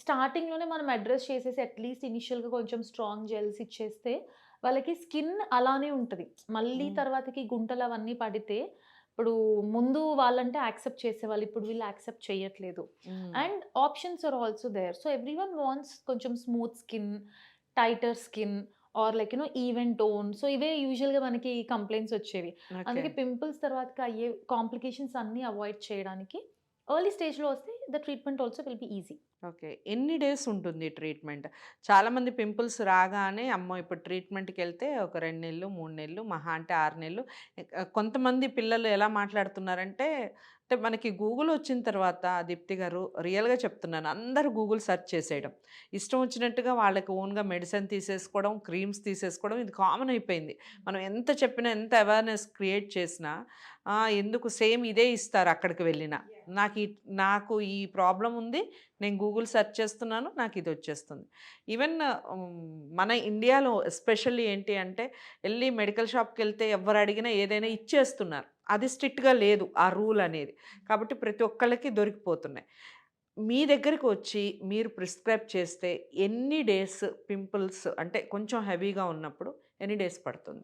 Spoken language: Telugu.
స్టార్టింగ్‌లోనే మనం అడ్రెస్ చేసేసి అట్‌లీస్ట్ ఇనిషియల్‌గా కొంచెం స్ట్రాంగ్ జెల్స్ ఇచ్చేస్తే వాళ్ళకి స్కిన్ అలానే ఉంటది. మళ్ళీ హ్మ్. తర్వాతకి గుంటలు అవన్నీ పడితే ఇప్పుడు ముందు వాళ్ళంటే యాక్సెప్ట్ చేసేవాళ్ళు. ఇప్పుడు వీళ్ళు యాక్సెప్ట్ చేయట్లేదు. And options are also there. So everyone wants కొంచెం smooth skin, tighter skin or like you know even tone. So ఇవే యూజువల్‌గా మనకి కంప్లెయింట్స్ వచ్చేవి. అందుకే పింపుల్స్ తర్వాతకి అయ్యే కాంప్లికేషన్స్ అన్నీ అవాయిడ్ చేయడానికి ఎర్లీ స్టేజ్‌లో వస్తే the treatment also will be easy. Okay. ఎన్ని డేస్ ఉంటుంది ట్రీట్మెంట్? చాలామంది పింపుల్స్ రాగానే అమ్మో! ఇప్పుడు ట్రీట్మెంట్‌కెళ్తే ఒక 2 నెలలు, 3 నెలలు మహా అంటే 6 నెలలు. కొంతమంది పిల్లలు ఎలా మాట్లాడుతున్నారంటే అంటే మనకి గూగుల్ వచ్చిన తర్వాత దీప్తి గారు రియల్‌గా చెప్తున్నాను. అందరూ గూగుల్ సెర్చ్ చేసేయడం. ఇష్టం వచ్చినట్టుగా వాళ్ళకి ఓన్‌గా మెడిసిన్ తీసేసుకోవడం, క్రీమ్స్ తీసేసుకోవడం ఇది కామన్ అయిపోయింది. మనం ఎంత చెప్పినా ఎంత అవేర్‌నెస్ క్రియేట్ చేసినా! ఎందుకు సేమ్ ఇదే ఇస్తారు అక్కడికి వెళ్ళినా. నాకు నాకు ఈ ఈ ప్రాబ్లం ఉంది. నేను గూగుల్ సెర్చ్ చేస్తున్నాను. నాకు ఇది వచ్చేస్తుంది. ఈవెన్ మన ఇండియాలో ఎస్పెషల్లీ ఏంటి అంటే వెళ్ళి మెడికల్ షాప్కి వెళ్తే ఎవ్వరు అడిగినా ఏదైనా ఇచ్చేస్తున్నారు. అది స్ట్రిక్ట్‌గా లేదు ఆ రూల్ అనేది. కాబట్టి ప్రతి ఒక్కళ్ళకి దొరికిపోతున్నాయి. మీ దగ్గరికి వచ్చి మీరు ప్రిస్క్రైబ్ చేస్తే ఎన్ని డేస్ పింపుల్స్ అంటే కొంచెం హెవీగా ఉన్నప్పుడు ఎన్ని డేస్ పడుతుంది?